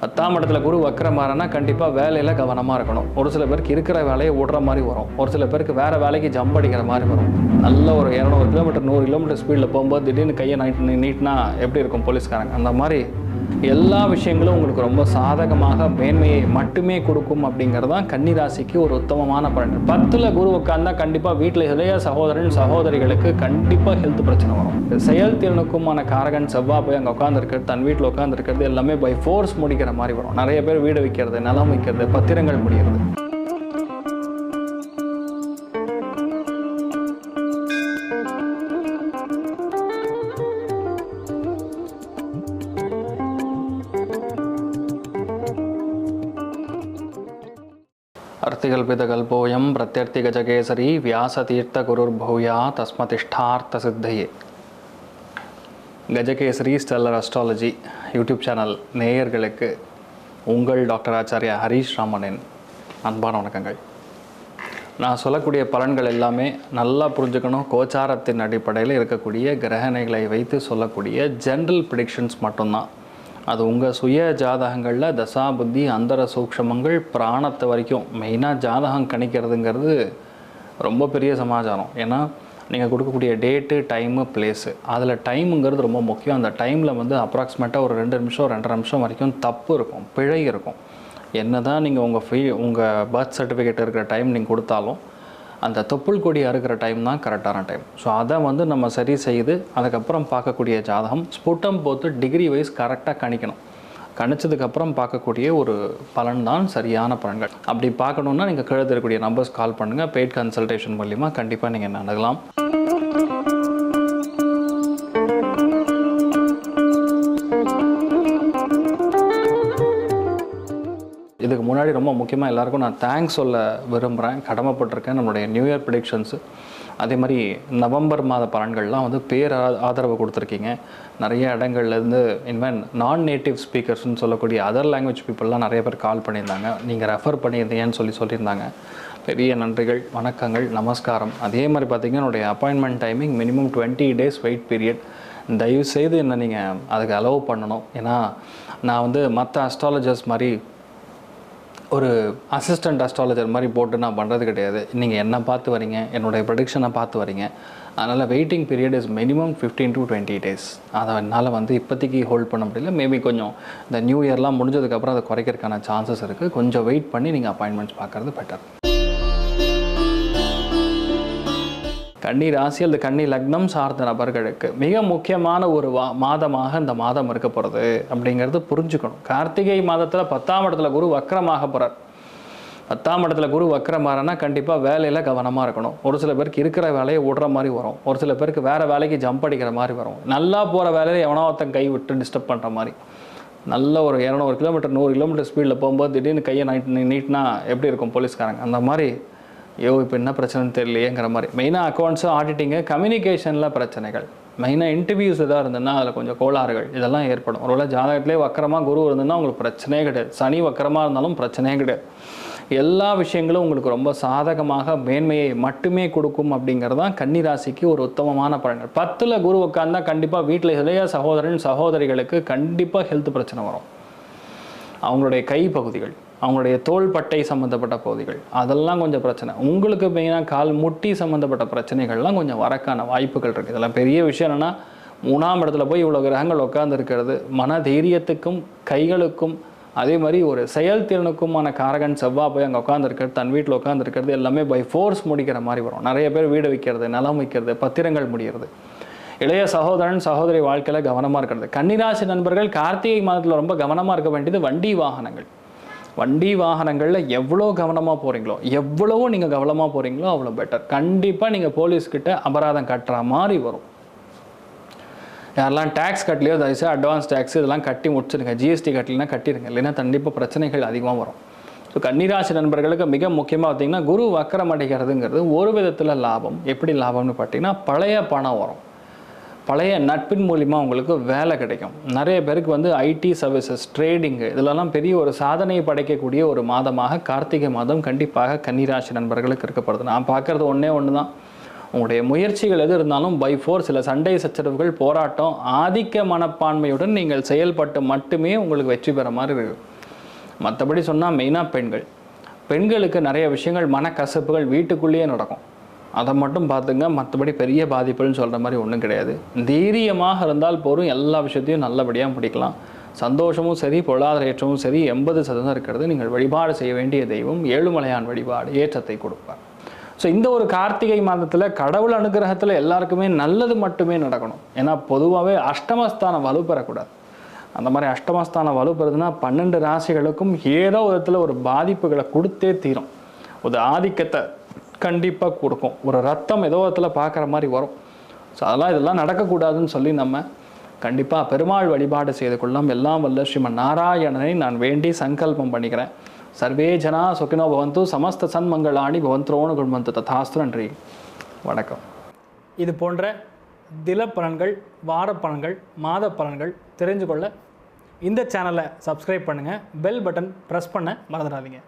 பத்தாம் இடத்துல குரு வக்கரமாறனா கண்டிப்பாக வேலையில் கவனமாக இருக்கணும். ஒரு சில பேருக்கு இருக்கிற வேலையை விடுற மாதிரி வரும். ஒரு சில பேருக்கு வேறு வேலைக்கு ஜம்ப் அடிக்கிற மாதிரி வரும். நல்ல ஒரு இரநூறு கிலோமீட்டர் நூறு கிலோமீட்டர் ஸ்பீடில் போகும்போது திடீர்னு கையை நீட் நீட்டினா எப்படி இருக்கும் போலீஸ்காரங்க? அந்த மாதிரி எல்லா விஷயங்களும் உங்களுக்கு ரொம்ப சாதகமாக மேன்மையை மட்டுமே கொடுக்கும் அப்படிங்கிறது தான் கன்னிராசிக்கு ஒரு உத்தமமான பலன். பத்தில் குரு உட்காந்தா கண்டிப்பாக வீட்டில் இளைய சகோதரன் சகோதரிகளுக்கு கண்டிப்பாக ஹெல்த் பிரச்சனை வரும். செயல்திறனுக்குமான காரகன் செவ்வாய் போய் அங்கே உட்காந்துருக்கிறது தன் வீட்டில் உட்காந்துருக்கிறது எல்லாமே பை ஃபோர்ஸ் முடிக்கிற மாதிரி வரும். நிறைய பேர் வீடு வைக்கிறது நிலம் வைக்கிறது பத்திரங்கள் முடிகிறது அர்த்திகல்பிதகல்போயம் பிரத்யர்த்திகஜகேசரி வியாசதீர்த்த குருர்பூயா தஸ்மதிஷ்டார்த்த சித்தையே Gajakesari stellar astrology YouTube channel நேயர்களுக்கு உங்கள் டாக்டர் ஆச்சாரியா ஹரீஷ் ராமனின் அன்பான வணக்கங்கள். நான் சொல்லக்கூடிய பலன்கள் எல்லாமே நல்லா புரிஞ்சுக்கணும். கோச்சாரத்தின் அடிப்படையில் இருக்கக்கூடிய கிரகணைகளை வைத்து சொல்லக்கூடிய ஜென்ரல் ப்ரிடிக்ஷன்ஸ் மட்டும்தான். அது உங்கள் சுய ஜாதகங்களில் தசா புத்தி அந்தர சூக்ஷமங்கள் பிராணத்தை வரைக்கும். மெயினாக ஜாதகம் கணிக்கிறதுங்கிறது ரொம்ப பெரிய சமாச்சாரம். ஏன்னா நீங்கள் கொடுக்கக்கூடிய டேட்டு டைமு பிளேஸு அதில் டைமுங்கிறது ரொம்ப முக்கியம். அந்த டைமில் வந்து அப்ராக்சிமேட்டாக ஒரு ரெண்டு நிமிஷம் ரெண்டரை நிமிஷம் வரைக்கும் தப்பு இருக்கும். பிழை இருக்கும். என்ன தான் நீங்கள் உங்கள் ஃபீ உங்கள் பர்த் சர்டிஃபிகேட் இருக்கிற டைம் நீங்கள் கொடுத்தாலும் அந்த தொப்புள் கொடி அறுக்கிற டைம் தான் கரெக்டான டைம் ஸோ அதை வந்து நம்ம சரி செய்து அதுக்கப்புறம் பார்க்கக்கூடிய ஜாதகம் ஸ்புட்டம் போத்து டிகிரி வைஸ் கரெக்டாக கணிக்கணும். கணிச்சதுக்கப்புறம் பார்க்கக்கூடிய ஒரு பலன் தான் சரியான பலன்கள். அப்படி பார்க்கணுன்னா நீங்கள் கீழே இருக்கக்கூடிய நம்பர்ஸ் கால் பண்ணுங்கள் பெய்ட் கன்சல்டேஷன் மூலிமா கண்டிப்பாக நீங்கள் நடக்கலாம். இதுக்கு முன்னாடி ரொம்ப முக்கியமாக எல்லாருக்கும் நான் தேங்க்ஸ் சொல்ல விரும்புகிறேன் கடமைப்பட்டிருக்கேன் நம்மளுடைய நியூ இயர் ப்ரிடிக்ஷன்ஸு அதே மாதிரி நவம்பர் மாத பலன்கள்லாம் வந்து பேர் ஆ- ஆதரவு கொடுத்துருக்கீங்க. நிறைய இடங்கள்லேருந்து இன்வென் நான் நேட்டிவ் ஸ்பீக்கர்ஸ்னு சொல்லக்கூடிய அதர் லாங்குவேஜ் பீப்புளெலாம் நிறைய பேர் கால் பண்ணியிருந்தாங்க. நீங்கள் ரெஃபர் பண்ணியிருந்தீங்கன்னு சொல்லி சொல்லியிருந்தாங்க. பெரிய நன்றிகள் வணக்கங்கள் நமஸ்காரம். அதே மாதிரி பார்த்தீங்கன்னா என்னுடைய appointment timing minimum twenty days wait period தயவு செய்து என்ன நீங்கள் அதுக்கு அலோவ் பண்ணணும். ஏன்னா நான் வந்து மற்ற அஸ்ட்ராலஜர்ஸ் மாதிரி ஒரு அசிஸ்டன்ட் அஸ்ட்ராலஜர் மாதிரி போட்டு நான் பண்ணுறது கிடையாது. நீங்கள் என்ன பார்த்து வரீங்க? என்னுடைய ப்ரடிக்ஷனை பார்த்து வரீங்க. அதனால் waiting period is minimum fifteen to twenty days அதை என்னால் வந்து இப்போதைக்கு ஹோல்ட் பண்ண முடியல. மேபி கொஞ்சம் இந்த நியூ இயர்லாம் முடிஞ்சதுக்கப்புறம் அதை குறைக்கிறதுக்கான சான்சஸ் இருக்குது கொஞ்சம் வெயிட் பண்ணி நீங்கள் அப்பாயின்மெண்ட்ஸ் பார்க்குறது பெட்டர் கன்னி ராசி அல்லது கன்னி லக்னம் சார்ந்த நபர்களுக்கு மிக முக்கியமான ஒரு வா மாதமாக இந்த மாதம் இருக்க போகிறது அப்படிங்கிறது புரிஞ்சுக்கணும். கார்த்திகை மாதத்தில் பத்தாம் இடத்துல குரு வக்கரமாக போகிறார் பத்தாம் இடத்துல குரு வக்கரமாறனா கண்டிப்பாக வேலையில் கவனமாக இருக்கணும். ஒரு சில பேருக்கு இருக்கிற வேலையை விடுற மாதிரி வரும். ஒரு சில பேருக்கு வேறு வேலைக்கு ஜம்ப் அடிக்கிற மாதிரி வரும். நல்லா போகிற வேலையில் எவனோ ஒருத்தன் கை விட்டு டிஸ்டர்ப் பண்ணுற மாதிரி. நல்ல ஒரு இரநூறு கிலோமீட்டர் நூறு கிலோமீட்டர் ஸ்பீடில் போகும்போது திடீர்னு கையை நைட் நீட்டினா எப்படி இருக்கும் போலீஸ்காரங்க? அந்த மாதிரி ஐயோ இப்போ என்ன பிரச்சனைன்னு தெரியலையேங்கிற மாதிரி. மெயினாக அக்கௌண்ட்ஸும் ஆடிட்டிங்கு கம்யூனிகேஷனில் பிரச்சனைகள். மெயினாக இன்டர்வியூஸ் எதாவது இருந்ததுன்னா அதில் கொஞ்சம் கோளாறுகள் இதெல்லாம் ஏற்படும். ஒருவேளை ஜாதகத்திலே வக்கரமாக குரு இருந்ததுன்னா உங்களுக்கு பிரச்சனையே கிடையாது. சனி வக்கரமாக இருந்தாலும் பிரச்சனையே கிடையாது. எல்லா விஷயங்களும் உங்களுக்கு ரொம்ப சாதகமாக மேன்மையை மட்டுமே கொடுக்கும் அப்படிங்கிறது தான் கன்னிராசிக்கு ஒரு உத்தமமான பலன்கள். பத்தில் குரு உட்காந்தா கண்டிப்பாக வீட்டில் இளைய சகோதரன் சகோதரிகளுக்கு கண்டிப்பாக ஹெல்த் பிரச்சனை வரும். அவங்களுடைய கைப்பகுதிகள். அவங்களுடைய தோள்பட்டை சம்மந்தப்பட்ட பகுதிகள். அதெல்லாம் கொஞ்சம் பிரச்சனை. உங்களுக்கு மெயினாக கால் முட்டி சம்மந்தப்பட்ட பிரச்சனைகள்லாம் கொஞ்சம் வரக்கான வாய்ப்புகள் இருக்குது இதெல்லாம் பெரிய விஷயம் என்னென்னா மூணாம் இடத்துல போய் இவ்வளோ கிரகங்கள் உட்காந்துருக்கிறது மன தைரியத்துக்கும் கைகளுக்கும் அதே மாதிரி ஒரு செயல்திறனுக்குமான காரகன் செவ்வாய் போய் அங்கே உட்காந்துருக்கிறது தன் வீட்டில் உட்காந்துருக்கிறது எல்லாமே பை ஃபோர்ஸ் முடிக்கிற மாதிரி வரும். நிறைய பேர் வீடு வைக்கிறது நிலம் வைக்கிறது பத்திரங்கள் முடிகிறது இளைய சகோதரன் சகோதரி வாழ்க்கையில் கவனமாக இருக்கிறது. கன்னிராசி நண்பர்கள் கார்த்திகை மாதத்தில் ரொம்ப கவனமாக இருக்க வேண்டியது வண்டி வாகனங்கள். வண்டி வாகனங்களில் எவ்வளோ கவனமாக போகிறீங்களோ எவ்வளவோ நீங்கள் கவனமாக போகிறீங்களோ அவ்வளோ பெட்டர் கண்டிப்பாக நீங்கள் போலீஸ்கிட்ட அபராதம் கட்டுற மாதிரி வரும். யாரெல்லாம் டேக்ஸ் கட்டலையோ தயவுசெய்து அட்வான்ஸ் டேக்ஸ் இதெல்லாம் கட்டி முடிச்சிருங்க. ஜிஎஸ்டி கட்டலைன்னா கட்டிடுங்க இல்லைன்னா கண்டிப்பாக பிரச்சனைகள் அதிகமாக வரும். ஸோ கன்னிராசி நண்பர்களுக்கு மிக முக்கியமாக பார்த்தீங்கன்னா குரு வக்கரம் அடைகிறதுங்கிறது ஒரு விதத்தில் லாபம். எப்படி லாபம்னு பார்த்தீங்கன்னா பழைய பணம் வரும். பழைய நட்பின் மூலிமா உங்களுக்கு வேலை கிடைக்கும். நிறைய பேருக்கு வந்து ஐடி சர்வீசஸ் ட்ரேடிங்கு இதிலெல்லாம் பெரிய ஒரு சாதனையை படைக்கக்கூடிய ஒரு மாதமாக கார்த்திகை மாதம் கண்டிப்பாக கன்னிராசி நண்பர்களுக்கு இருக்கப்படுது நான் பார்க்குறது ஒன்றே ஒன்று தான் உங்களுடைய முயற்சிகள் எது இருந்தாலும் பை ஃபோர் சில சண்டை சச்சரவுகள் போராட்டம் ஆதிக்க மனப்பான்மையுடன் நீங்கள் செயல்பட்டு மட்டுமே உங்களுக்கு வெற்றி பெற மாதிரி இருக்கும் மற்றபடி சொன்னால் மெயினாக பெண்கள். பெண்களுக்கு நிறைய விஷயங்கள் மனக்கசப்புகள் வீட்டுக்குள்ளேயே நடக்கும். அதை மட்டும் பார்த்துங்க மற்றபடி பெரிய பாதிப்புன்னு சொல்கிற மாதிரி ஒன்றும் கிடையாது. தைரியமாக இருந்தால் போதும் எல்லா விஷயத்தையும் நல்லபடியாக முடிக்கலாம். சந்தோஷமும் சரி பொருளாதார ஏற்றமும் சரி எண்பது சதவீதம் இருக்கிறது. நீங்கள் வழிபாடு செய்ய வேண்டிய தெய்வம் ஏழுமலையான் வழிபாடு ஏற்றத்தை கொடுப்பார். ஸோ இந்த ஒரு கார்த்திகை மாதத்தில் கடவுள் அனுகிரகத்தில் எல்லாருக்குமே நல்லது மட்டுமே நடக்கணும். ஏன்னா பொதுவாகவே அஷ்டமஸ்தானம் வலுப்பெறக்கூடாது அந்த மாதிரி அஷ்டமஸ்தானம் வலுப்பெறுதுன்னா பன்னெண்டு ராசிகளுக்கும் ஏதோ விதத்தில் ஒரு பாதிப்புகளை கொடுத்தே தீரும். ஒரு ஆதிக்கத்தை கண்டிப்பாக கொடுக்கும். ஒரு ரத்தம் ஏதோ இடத்துல பார்க்குற மாதிரி வரும். ஸோ அதெல்லாம் இதெல்லாம் நடக்கக்கூடாதுன்னு சொல்லி நம்ம கண்டிப்பாக பெருமாள் வழிபாடு செய்து கொள்ளலாம். எல்லாம் வல்ல ஸ்ரீமன் நாராயணனை நான் வேண்டி சங்கல்பம் பண்ணிக்கிறேன். சர்வே ஜனா சுகினோ பவந்து சமஸ்த சன்மங்களாணி பவந்த்ரோணு குண்மந்து ததாஸ்து நன்றி. வணக்கம். இது போன்ற தில பலன்கள் வார பலன்கள் மாத பலன்கள் தெரிஞ்சு கொள்ள இந்த சேனலை சப்ஸ்கிரைப் பண்ணுங்கள் பெல் பட்டன் ப்ரெஸ் பண்ண மறந்துடாதீங்க.